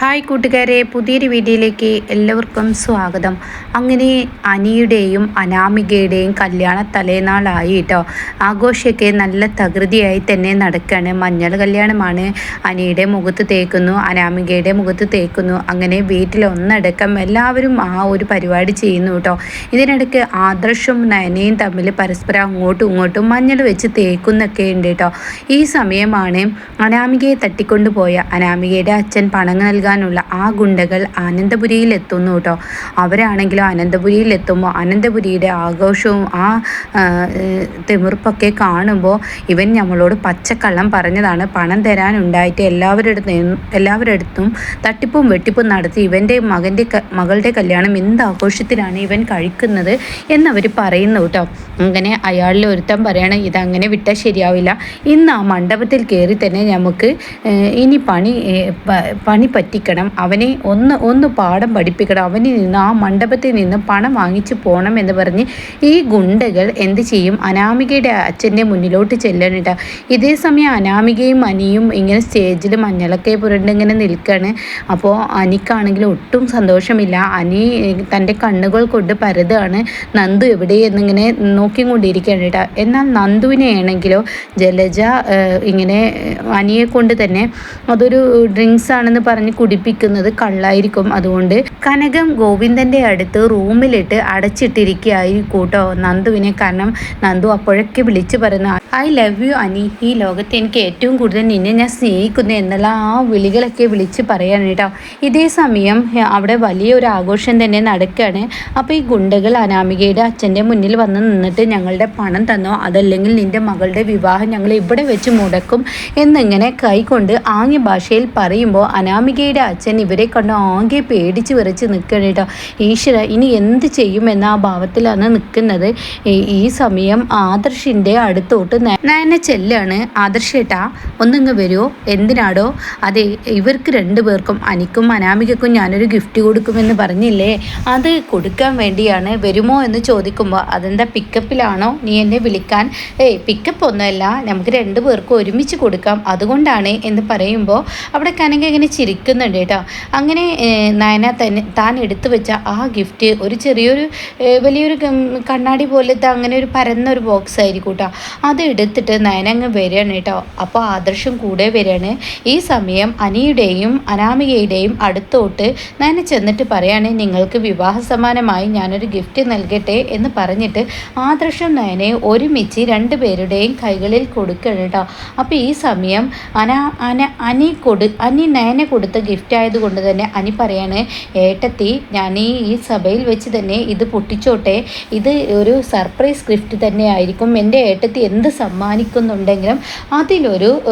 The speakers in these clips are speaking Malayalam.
ഹായ് കൂട്ടുകാരെ പുതിയൊരു വീഡിയോയിലേക്ക് എല്ലാവർക്കും സ്വാഗതം. അങ്ങനെ അനിയുടെയും അനാമികയുടെയും കല്യാണ തലേനാളായി കേട്ടോ ആഘോഷമൊക്കെ നല്ല തകൃതിയായി തന്നെ നടക്കുകയാണ് മഞ്ഞൾ കല്യാണമാണ് അനിയുടെ മുഖത്ത് തേക്കുന്നു അനാമികയുടെ മുഖത്ത് തേക്കുന്നു. അങ്ങനെ വീട്ടിൽ ഒന്നടക്കം എല്ലാവരും ആ ഒരു പരിപാടി ചെയ്യുന്നു കേട്ടോ ഇതിനിടയ്ക്ക് ആദർശും നയനയും തമ്മിൽ പരസ്പരം അങ്ങോട്ടും ഇങ്ങോട്ടും മഞ്ഞൾ വെച്ച് തേക്കുന്നൊക്കെ ഉണ്ട് കേട്ടോ ഈ സമയമാണ് അനാമികയെ തട്ടിക്കൊണ്ടുപോയ അനാമികയുടെ അച്ഛൻ പണം നൽകാൻ നൽകാനുള്ള ആ ഗുണ്ടകൾ അനന്തപുരിയിൽ എത്തുന്നു കേട്ടോ. അവരാണെങ്കിലും അനന്തപുരിയിൽ എത്തുമ്പോൾ അനന്തപുരിയുടെ ആഘോഷവും ആ തിമിർപ്പൊക്കെ കാണുമ്പോൾ ഇവൻ നമ്മളോട് പച്ചക്കള്ളം പറഞ്ഞതാണ്. പണം തരാനുണ്ടായിട്ട് എല്ലാവരുടെ എല്ലാവരുടെ അടുത്തും തട്ടിപ്പും വെട്ടിപ്പും നടത്തി ഇവന്റെ മകന്റെ മകളുടെ കല്യാണം എന്ത് ആഘോഷത്തിലാണ് ഇവൻ കഴിക്കുന്നത് എന്നവർ പറയുന്നു കേട്ടോ. അങ്ങനെ അയാളിൽ ഒരുത്തം പറയണം ഇതങ്ങനെ വിട്ടാൽ ശരിയാവില്ല. ഇന്ന് ആ മണ്ഡപത്തിൽ കയറി തന്നെ നമുക്ക് ഇനി പണി പണി പറ്റി പറ്റിക്കണം അവനെ ഒന്ന് ഒന്ന് പാഠം പഠിപ്പിക്കണം. അവനിൽ നിന്ന് ആ മണ്ഡപത്തിൽ നിന്ന് പണം വാങ്ങിച്ചു പോകണം എന്ന് പറഞ്ഞ് ഈ ഗുണ്ടകൾ എന്ത് ചെയ്യും? അനാമികയുടെ അച്ഛന്റെ മുന്നിലോട്ട് ചെല്ലണിട്ട ഇതേ സമയം അനാമികയും അനിയും ഇങ്ങനെ സ്റ്റേജിൽ മഞ്ഞളൊക്കെ പുരണ്ട് ഇങ്ങനെ നിൽക്കുകയാണ് അപ്പോൾ അനിക്കാണെങ്കിൽ ഒട്ടും സന്തോഷമില്ല. അനി തന്റെ കണ്ണുകൾ കൊണ്ട് പരതാണ്. നന്ദു എവിടെ എന്നിങ്ങനെ നോക്കിക്കൊണ്ടിരിക്കുകയാണ് കേട്ടോ. എന്നാൽ നന്ദുവിനെയാണെങ്കിലോ ജലജ ഇങ്ങനെ അനിയെ കൊണ്ട് തന്നെ അതൊരു ഡ്രിങ്ക്സ് ആണെന്ന് പറഞ്ഞ് കുടിപ്പിക്കുന്നത് കള്ളായിരിക്കും. അതുകൊണ്ട് കനകം ഗോവിന്ദന്റെ അടുത്ത് റൂമിലിട്ട് അടച്ചിട്ടിരിക്കുകയായി കൂട്ടോ നന്ദുവിനെ. കാരണം നന്ദു അപ്പോഴൊക്കെ വിളിച്ചു പറയുന്നു ഐ ലവ് യു അനി. ഈ ലോകത്ത് എനിക്ക് ഏറ്റവും കൂടുതൽ നിന്നെ ഞാൻ സ്നേഹിക്കുന്നു എന്നുള്ള ആ വിളികളൊക്കെ വിളിച്ച് പറയാൻ കേട്ടോ. ഇതേ സമയം അവിടെ വലിയൊരു ആഘോഷം തന്നെ നടക്കുകയാണ്. അപ്പോൾ ഈ ഗുണ്ടകൾ അനാമികയുടെ അച്ഛന്റെ മുന്നിൽ വന്ന് നിന്നിട്ട് ഞങ്ങളുടെ പണം തന്നോ? അതല്ലെങ്കിൽ നിന്റെ മകളുടെ വിവാഹം ഞങ്ങൾ ഇവിടെ വെച്ച് മുടക്കും? എന്നിങ്ങനെ കൈകൊണ്ട് ആംഗ്യ ഭാഷയിൽ പറയുമ്പോൾ അനാമികയുടെ എന്റെ അച്ഛൻ ഇവരെ കണ്ട് ആകെ പേടിച്ച് വിറച്ച് നിൽക്കണം കേട്ടോ. ഈശ്വര ഇനി എന്ത് ചെയ്യുമെന്ന ആ ഭാവത്തിലാണ് നിൽക്കുന്നത്. ഈ സമയം ആദർശിന്റെ അടുത്തോട്ട് നയന ചെല്ലാണ്. ആദർശേട്ടാ ഒന്നിങ്ങ് വരുമോ എന്തിനാടോ? അതെ ഇവർക്ക് രണ്ടു പേർക്കും അനിക്കും അനാമികക്കും ഞാനൊരു ഗിഫ്റ്റ് കൊടുക്കുമെന്ന് പറഞ്ഞില്ലേ? അത് കൊടുക്കാൻ വേണ്ടിയാണ്. വരുമോ എന്ന് ചോദിക്കുമ്പോൾ അതെന്താ പിക്കപ്പിലാണോ നീ എന്നെ വിളിക്കാൻ? ഏയ് പിക്കപ്പ് ഒന്നുമല്ല. നമുക്ക് രണ്ടു പേർക്കും ഒരുമിച്ച് കൊടുക്കാം. അതുകൊണ്ടാണ് എന്ന് പറയുമ്പോൾ അവിടെ കനക ഇങ്ങനെ ചിരിക്കുന്നുണ്ട്. ഉണ്ട് കേട്ടോ അങ്ങനെ നയന തന്നെ താൻ എടുത്തു വെച്ച ആ ഗിഫ്റ്റ് ഒരു ചെറിയൊരു വലിയൊരു കണ്ണാടി പോലത്തെ അങ്ങനെ ഒരു പരന്ന ഒരു ബോക്സ് ആയിരിക്കും കേട്ടോ അത് എടുത്തിട്ട് നയന അങ്ങ് വരികയാണ് കേട്ടോ അപ്പോൾ ആദർശം കൂടെ വരികയാണ്. ഈ സമയം അനിയുടെയും അനാമികയുടെയും അടുത്തോട്ട് നയന ചെന്നിട്ട് പറയാണ് നിങ്ങൾക്ക് വിവാഹ സമാനമായി ഞാനൊരു ഗിഫ്റ്റ് നൽകട്ടെ എന്ന് പറഞ്ഞിട്ട് ആദർശം നയനെ ഒരുമിച്ച് രണ്ടുപേരുടെയും കൈകളിൽ കൊടുക്കണം കേട്ടോ അപ്പോൾ ഈ സമയം അന അന അനി കൊടു അനി നയനെ കൊടുത്ത ഗിഫ്റ്റ് ആയതുകൊണ്ട് തന്നെ അനി പറയാണ് ഏട്ടത്തി ഞാൻ ഈ സഭയിൽ വെച്ച് തന്നെ ഇത് പൊട്ടിച്ചോട്ടെ. ഇത് ഒരു സർപ്രൈസ് ഗിഫ്റ്റ് തന്നെ ആയിരിക്കും. എന്റെ ഏട്ടത്തി എന്ത് സമ്മാനിക്കുന്നുണ്ടെങ്കിലും അതിലൊരു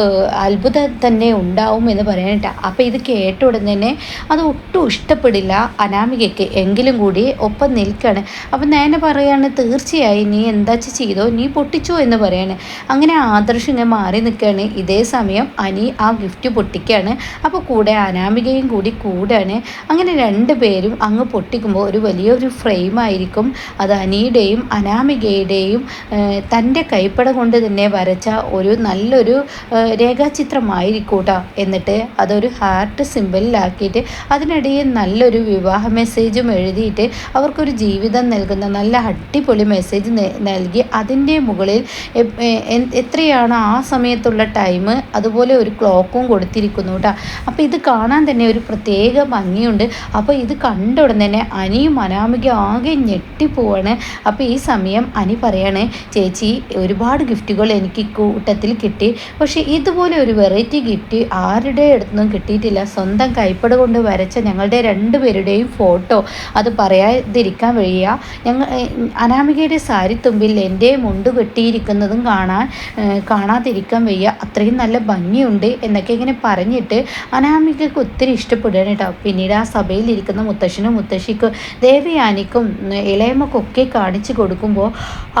അത്ഭുതം തന്നെ ഉണ്ടാവും എന്ന് പറയാനിട്ട അപ്പോൾ ഇത് കേട്ട ഉടനെ തന്നെ അത് ഒട്ടും ഇഷ്ടപ്പെടില്ല അനാമികയ്ക്ക്. എങ്കിലും കൂടി ഒപ്പം നിൽക്കുകയാണ് അപ്പം നേനെ പറയാണ് തീർച്ചയായും നീ എന്താ ചെയ്തോ? നീ പൊട്ടിച്ചോ? എന്ന് പറയാണ്. അങ്ങനെ ആദർശം ഇങ്ങനെ മാറി നിൽക്കുകയാണ് ഇതേ സമയം അനി ആ ഗിഫ്റ്റ് പൊട്ടിക്കുകയാണ് അപ്പോൾ കൂടെ അനാമിക അനാമികയും കൂടി കൂടാണ്. അങ്ങനെ രണ്ട് പേരും അങ്ങ് പൊട്ടിക്കുമ്പോൾ ഒരു വലിയൊരു ഫ്രെയിമായിരിക്കും അത് അനിയുടെയും അനാമികയുടെയും തന്റെ കൈപ്പട കൊണ്ട് തന്നെ വരച്ച ഒരു നല്ലൊരു രേഖാചിത്രമായിരിക്കും കേട്ടോ എന്നിട്ട് അതൊരു ഹാർട്ട് സിമ്പിളിലാക്കിയിട്ട് അതിനിടയിൽ നല്ലൊരു വിവാഹ മെസ്സേജും എഴുതിയിട്ട് അവർക്കൊരു ജീവിതം നൽകുന്ന നല്ല അടിപൊളി മെസ്സേജ് നൽകി അതിന്റെ മുകളിൽ എത്രയാണ് ആ സമയത്തുള്ള ടൈം അതുപോലെ ഒരു ക്ലോക്കും കൊടുത്തിരിക്കുന്നു കേട്ടോ അപ്പോൾ ഇത് കാണാൻ തന്നെ ഒരു പ്രത്യേക ഭംഗിയുണ്ട്. അപ്പോൾ ഇത് കണ്ട ഉടൻ തന്നെ അനിയും അനാമിക ആകെ ഞെട്ടിപ്പോവാണ്. അപ്പോൾ ഈ സമയം അനി പറയാണ് ചേച്ചി ഒരുപാട് ഗിഫ്റ്റുകൾ എനിക്ക് കൂട്ടത്തിൽ കിട്ടി. പക്ഷേ ഇതുപോലെ ഒരു വെറൈറ്റി ഗിഫ്റ്റ് ആരുടെ അടുത്തൊന്നും കിട്ടിയിട്ടില്ല. സ്വന്തം കൈപ്പട കൊണ്ട് വരച്ച ഞങ്ങളുടെ രണ്ടുപേരുടെയും ഫോട്ടോ. അത് പറയാതിരിക്കാൻ വഴിയ ഞങ്ങൾ അനാമികയുടെ തുമ്പിൽ എന്റെ മുണ്ട് കെട്ടിയിരിക്കുന്നതും കാണാൻ കാണാതിരിക്കാൻ വയ്യ. അത്രയും നല്ല ഭംഗിയുണ്ട് എന്നൊക്കെ ഇങ്ങനെ പറഞ്ഞിട്ട് അനാമികക്ക് ഒത്തിരി ഇഷ്ടപ്പെടുകയാണ് കേട്ടോ. പിന്നീട് ആ സഭയിൽ ഇരിക്കുന്ന മുത്തശ്ശനും മുത്തശ്ശിക്കും ദേവയാനിക്കും ഇളയമ്മക്കൊക്കെ കാണിച്ചു കൊടുക്കുമ്പോൾ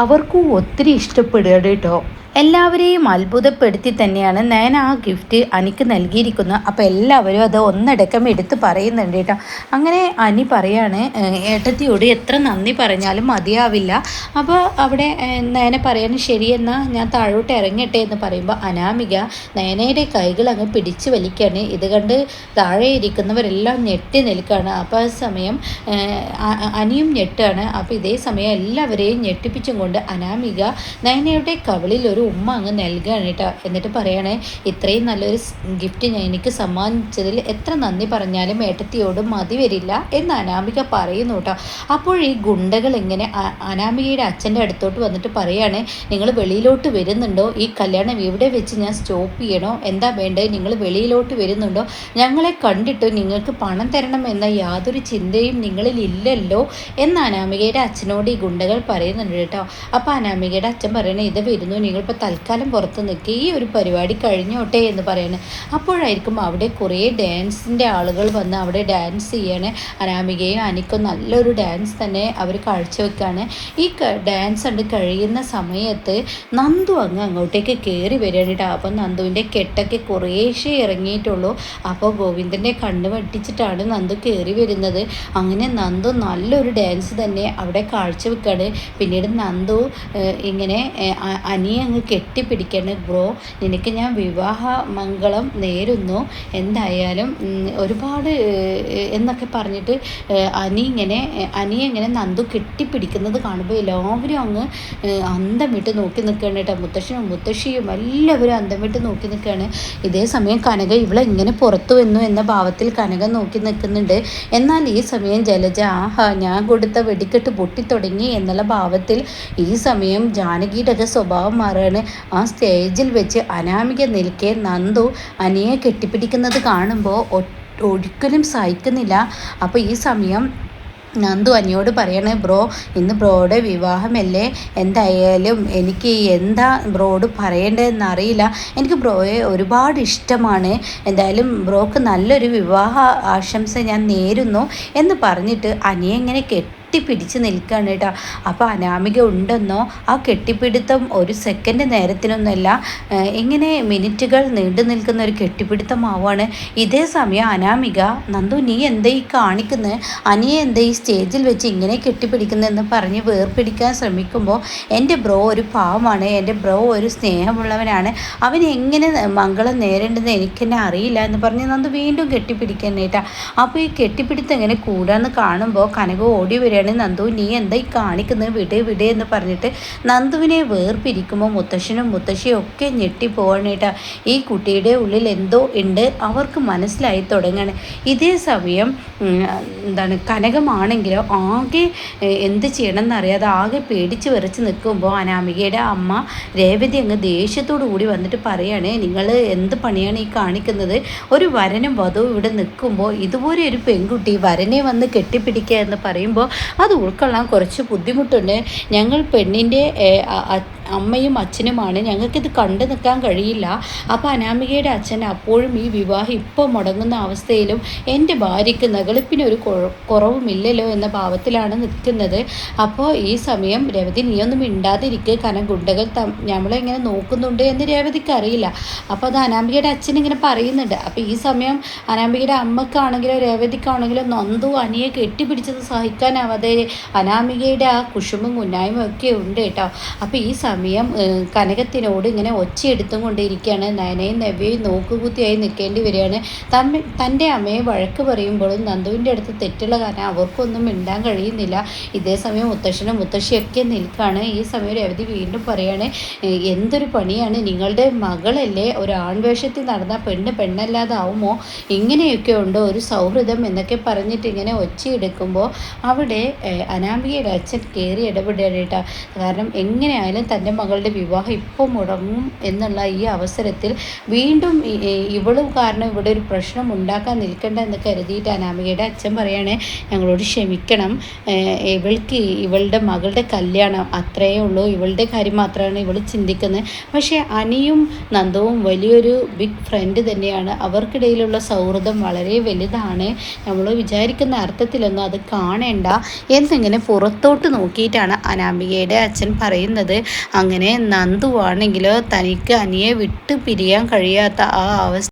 അവർക്കും ഒത്തിരി ഇഷ്ടപ്പെടുകയാണ് കേട്ടോ. എല്ലാവരെയും അത്ഭുതപ്പെടുത്തി തന്നെയാണ് ഞാൻ ആ ഗിഫ്റ്റ് അനിക്ക് നൽകിയിരിക്കുന്നത്. അപ്പോൾ എല്ലാവരും അത് ഒന്നടക്കം എടുത്ത് പറയുന്നുണ്ട് കേട്ടോ. അങ്ങനെ അനി പറയാണ് ഏട്ടത്തിയോട് എത്ര നന്ദി പറഞ്ഞാലും മതിയാവില്ല. അപ്പോൾ അവിടെ നയന പറയാണ് ശരിയെന്നാൽ ഞാൻ താഴോട്ട് ഇറങ്ങട്ടെ എന്ന് പറയുമ്പോൾ അനാമിക നയനയുടെ കൈകൾ അങ്ങ് പിടിച്ചു വലിക്കുകയാണ്. ഇത് കണ്ട് താഴെ ഇരിക്കുന്നവരെല്ലാം ഞെട്ടി നിൽക്കുകയാണ്. അപ്പോൾ ആ സമയം അനിയും ഞെട്ടാണ്. അപ്പോൾ ഇതേ സമയം എല്ലാവരെയും ഞെട്ടിപ്പിച്ചും കൊണ്ട് അനാമിക നയനയുടെ കവളിൽ ഒരു ഉമ്മ അങ്ങ് നൽകുകയാണ് കേട്ടോ. എന്നിട്ട് പറയണേ ഇത്രയും നല്ലൊരു ഗിഫ്റ്റ് എനിക്ക് സമ്മാനിച്ചതിൽ എത്ര നന്ദി പറഞ്ഞാലും ഏട്ടത്തിയോട് മതി വരില്ല എന്ന് അനാമിക പറയുന്നു കേട്ടോ. അപ്പോൾ ഈ ഗുണ്ടകൾ എങ്ങനെ അനാമികയുടെ അച്ഛന്റെ അടുത്തോട്ട് വന്നിട്ട് പറയുകയാണേ നിങ്ങൾ വെളിയിലോട്ട് വരുന്നുണ്ടോ? ഈ കല്യാണം ഇവിടെ വെച്ച് ഞാൻ സ്റ്റോപ്പ് ചെയ്യണോ? എന്താ വേണ്ടത് നിങ്ങൾ വെളിയിലോട്ട് വരുന്നുണ്ടോ? ഞങ്ങളെ കണ്ടിട്ട് നിങ്ങൾക്ക് പണം തരണം എന്ന യാതൊരു ചിന്തയും നിങ്ങളിൽ ഇല്ലല്ലോ എന്ന് അനാമികയുടെ അച്ഛനോട് ഈ ഗുണ്ടകൾ പറയുന്നുണ്ട് കേട്ടോ. അപ്പോൾ അനാമികയുടെ അച്ഛൻ പറയണേ ഇത് വരുന്നു നിങ്ങളിപ്പോൾ തൽക്കാലം പുറത്ത് നിൽക്കുക ഈ ഒരു പരിപാടി കഴിഞ്ഞോട്ടെ എന്ന് പറയുന്നത് അപ്പോഴായിരിക്കും അവിടെ കുറേ ഡാൻസിന്റെ ആളുകൾ വന്ന് അവിടെ ഡാൻസ് ചെയ്യണേ. അനാമികയും അനിക്കും നല്ലൊരു ഡാൻസ് തന്നെ അവർ കാഴ്ചവെക്കുകയാണ് ഈ ഡാൻസ് കണ്ട് കഴിയുന്ന സമയത്ത് നന്ദു അങ്ങ് അങ്ങോട്ടേക്ക് കയറി വരികയാണ് കേട്ടോ അപ്പം നന്ദുവിന്റെ കെട്ടൊക്കെ കുറേശ്ശേ ഇറങ്ങിയിട്ടുള്ളൂ. അപ്പോൾ ഗോവിന്ദന്റെ കണ്ണ് വെട്ടിച്ചിട്ടാണ് നന്ദു കയറി വരുന്നത്. അങ്ങനെ നന്ദു നല്ലൊരു ഡാൻസ് തന്നെ അവിടെ കാഴ്ചവെക്കുകയാണ് പിന്നീട് നന്ദു ഇങ്ങനെ അനിയെ അങ്ങ് കെട്ടിപ്പിടിക്കണ ബ്രോ. നിനക്ക് ഞാൻ വിവാഹ മംഗളം നേരുന്നു. എന്തായാലും ഒരുപാട് എന്നൊക്കെ പറഞ്ഞിട്ട് അനി ഇങ്ങനെ അനി ഇങ്ങനെ നന്ദു കെട്ടിപ്പിടിക്കുന്നത് കാണുമ്പോൾ എല്ലാവരും അങ്ങ് അന്തം വിട്ട് നോക്കി നിൽക്കുകയാണ് കേട്ടോ. മുത്തശ്ശനും മുത്തശ്ശിയും എല്ലാവരും അന്തം വിട്ട് നോക്കി നിൽക്കുകയാണ്. ഇതേ സമയം കനക ഇവളെ ഇങ്ങനെ പുറത്തു വന്നു എന്ന ഭാവത്തിൽ കനക നോക്കി നിൽക്കുന്നുണ്ട്. എന്നാൽ ഈ സമയം ജലജ ആഹാ ഞാൻ കൊടുത്ത വെടിക്കെട്ട് പൊട്ടിത്തുടങ്ങി എന്നുള്ള ഭാവത്തിൽ ഈ സമയം ജാനകിയുടെ സ്വഭാവം മാറുകയാണ് ആ സ്റ്റേജിൽ വെച്ച് അനാമിക നിൽക്കെ നന്ദു അനിയെ കെട്ടിപ്പിടിക്കുന്നത് കാണുമ്പോൾ ഒരിക്കലും സഹിക്കുന്നില്ല. അപ്പോൾ ഈ സമയം നന്ദു അനിയോട് പറയണേ ബ്രോ ഇന്ന് ബ്രോയുടെ വിവാഹമല്ലേ? എന്തായാലും എനിക്ക് എന്താ ബ്രോയോട് പറയേണ്ടതെന്ന് അറിയില്ല. എനിക്ക് ബ്രോയെ ഒരുപാട് ഇഷ്ടമാണ്. എന്തായാലും ബ്രോക്ക് നല്ലൊരു വിവാഹ ആശംസ ഞാൻ നേരുന്നു എന്ന് പറഞ്ഞിട്ട് അനിയെ ഇങ്ങനെ കെട്ടി കെട്ടിപ്പിടിച്ച് നിൽക്കുകയാണ് കേട്ടോ. അപ്പോൾ അനാമിക ഉണ്ടെന്നോ? ആ കെട്ടിപ്പിടുത്തം ഒരു സെക്കൻഡ് നേരത്തിനൊന്നുമല്ല. ഇങ്ങനെ മിനിറ്റുകൾ നീണ്ടു നിൽക്കുന്ന ഒരു കെട്ടിപ്പിടുത്തമാവാണ്. ഇതേ സമയം അനാമിക നന്ദു നീ എന്താ ഈ കാണിക്കുന്നത് അനിയെ എന്താ ഈ സ്റ്റേജിൽ വെച്ച് ഇങ്ങനെ കെട്ടിപ്പിടിക്കുന്നതെന്ന് പറഞ്ഞ് വേർപിടിക്കാൻ ശ്രമിക്കുമ്പോൾ എന്റെ ബ്രോ ഒരു പാവമാണ്. എന്റെ ബ്രോ ഒരു സ്നേഹമുള്ളവനാണ്. അവൻ എങ്ങനെ മംഗളം നേരേണ്ടതെന്ന് എനിക്കെന്നെ അറിയില്ല എന്ന് പറഞ്ഞ് നന്ദു വീണ്ടും കെട്ടിപ്പിടിക്കാനായിട്ടാണ് കേട്ടാ അപ്പോൾ ഈ കെട്ടിപ്പിടുത്തം എങ്ങനെ കൂടാന്ന് കാണുമ്പോൾ കനക ഓടി വരിക പറയുകയാണ് നന്ദു നീ എന്താ ഈ കാണിക്കുന്നത്? വിട് വിട് എന്ന് പറഞ്ഞിട്ട് നന്ദുവിനെ വേർപിരിക്കുമ്പോൾ മുത്തശ്ശനും മുത്തശ്ശിയും ഒക്കെ ഞെട്ടിപ്പോവാണേട്ടാ ഈ കുട്ടിയുടെ ഉള്ളിൽ എന്തോ ഉണ്ട് അവർക്ക് മനസ്സിലായി തുടങ്ങാണ്. ഇതേ സമയം എന്താണ് കനകമാണെങ്കിലോ ആകെ എന്ത് ചെയ്യണമെന്ന് അറിയാതെ ആകെ പേടിച്ച് വിറച്ച് നിൽക്കുമ്പോൾ അനാമികയുടെ അമ്മ രേവതി അങ്ങ് ദേഷ്യത്തോടു കൂടി വന്നിട്ട് പറയുകയാണ് നിങ്ങൾ എന്ത് പണിയാണ് ഈ കാണിക്കുന്നത്? ഒരു വരനും വധവും ഇവിടെ നിൽക്കുമ്പോൾ ഇതുപോലെ ഒരു പെൺകുട്ടി വരനെ വന്ന് കെട്ടിപ്പിടിക്കുക എന്ന് പറയുമ്പോൾ അത് ഉൾക്കൊള്ളാൻ കുറച്ച് ബുദ്ധിമുട്ടുണ്ട്. ഞങ്ങൾ പെണ്ണിന്റെ അമ്മയും അച്ഛനുമാണ്. ഞങ്ങൾക്കിത് കണ്ടു നിൽക്കാൻ കഴിയില്ല. അപ്പോൾ അനാമികയുടെ അച്ഛൻ അപ്പോഴും ഈ വിവാഹം ഇപ്പോൾ മുടങ്ങുന്ന അവസ്ഥയിലും എന്റെ ഭാര്യയ്ക്ക് നകളിപ്പിനൊരു കുറവുമില്ലല്ലോ എന്ന ഭാവത്തിലാണ് നിൽക്കുന്നത്. അപ്പോൾ ഈ സമയം രവതി നീയൊന്നും മിണ്ടാതിരിക്കുക കാരണം ഗുണ്ടകൾ നമ്മളെ ഇങ്ങനെ നോക്കുന്നുണ്ട് എന്ന് രേവതിക്ക് അറിയില്ല. അപ്പോൾ അത് അനാമികയുടെ അച്ഛൻ ഇങ്ങനെ പറയുന്നുണ്ട്. അപ്പോൾ ഈ സമയം അനാമികയുടെ അമ്മക്കാണെങ്കിലോ രേവതിക്കാണെങ്കിലോ നന്ദു അനിയെ കെട്ടിപ്പിടിച്ചത് സഹിക്കാനാവാതെ അനാമികയുടെ ആ കുഷുമും കുന്നായ്മയും ഒക്കെ ഉണ്ട് കേട്ടോ. അപ്പോൾ ഈ സമയം സമയം കനകത്തിനോട് ഇങ്ങനെ ഒച്ചയെടുത്തും കൊണ്ടിരിക്കുകയാണ്. നയനയും നവ്യയും നോക്കുകുത്തിയായി നിൽക്കേണ്ടി വരികയാണ്. തമ്മ തന്റെ അമ്മയെ വഴക്ക് പറയുമ്പോഴും നന്ദുവിന്റെ അടുത്ത് തെറ്റുള്ള കാരണം അവർക്കൊന്നും മിണ്ടാൻ കഴിയുന്നില്ല. ഇതേ സമയം മുത്തശ്ശനും മുത്തശ്ശിയൊക്കെ നിൽക്കുകയാണ്. ഈ സമയം രവതി വീണ്ടും പറയാണ് എന്തൊരു പണിയാണ്? നിങ്ങളുടെ മകളല്ലേ? ഒരു ആൺവേഷത്തിൽ നടന്ന പെണ്ണ് പെണ്ണല്ലാതാവുമോ? ഇങ്ങനെയൊക്കെ ഉണ്ടോ? ഒരു സൗഹൃദം? എന്നൊക്കെ പറഞ്ഞിട്ട് ഇങ്ങനെ ഒച്ചയെടുക്കുമ്പോൾ അവിടെ അനാമികയുടെ അച്ഛൻ കയറി ഇടപെടേണ്ട കാരണം എങ്ങനെയായാലും തന്റെ എന്റെ മകളുടെ വിവാഹം ഇപ്പോൾ മുടങ്ങും എന്നുള്ള ഈ അവസരത്തിൽ വീണ്ടും ഇവളും കാരണം ഇവിടെ ഒരു പ്രശ്നം ഉണ്ടാക്കാൻ നിൽക്കേണ്ട എന്ന് കരുതിയിട്ട് അനാമികയുടെ അച്ഛൻ പറയാണ് ഞങ്ങളോട് ക്ഷമിക്കണം. ഇവൾക്ക് ഇവളുടെ മകളുടെ കല്യാണം അത്രയേ ഉള്ളൂ. ഇവളുടെ കാര്യം മാത്രമാണ് ഇവൾ ചിന്തിക്കുന്നത്. പക്ഷേ അനിയും നന്ദവും വലിയൊരു ബിഗ് ഫ്രണ്ട് തന്നെയാണ്. അവർക്കിടയിലുള്ള സൗഹൃദം വളരെ വലുതാണ്. നമ്മൾ വിചാരിക്കുന്ന അർത്ഥത്തിലൊന്നും അത് കാണേണ്ട എന്നിങ്ങനെ പുറത്തോട്ട് നോക്കിയിട്ടാണ് അനാമികയുടെ അച്ഛൻ പറയുന്നത്. അങ്ങനെ നന്ദുവാണെങ്കിൽ തനിക്ക് അനിയെ വിട്ടു പിരിയാൻ കഴിയാത്ത ആ അവസ്ഥ